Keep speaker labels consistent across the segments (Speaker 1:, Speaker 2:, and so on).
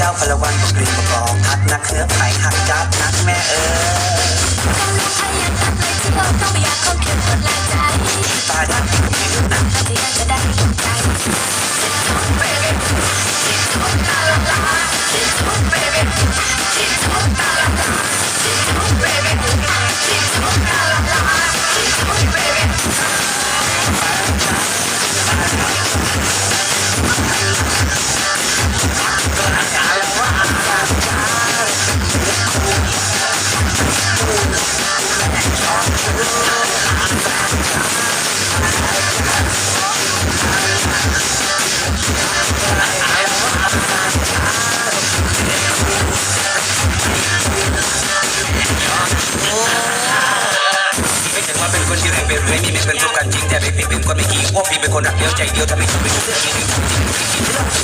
Speaker 1: จ้าพลวันก็กรีบกรองทัดนักเนื้อไผ่หักจัดนักแม่เอ
Speaker 2: องพยายามเลยที่เราต้องไม่อยากคงเก็บกดลายใจ
Speaker 1: ตายทักที่มีลูกหนัก
Speaker 2: ถ้าเธอยากจะได้ใจ
Speaker 1: เป็นรูปกันจริงแต่ไม่เป็นคนไม่กี่ว่าพี่เป็นคนรักเดียวใจเดียวทำให้ชีวิตเป็นจริง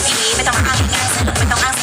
Speaker 2: สีไม่ต้องมาอ้างง่ายสนอไม่ต้องอ้าง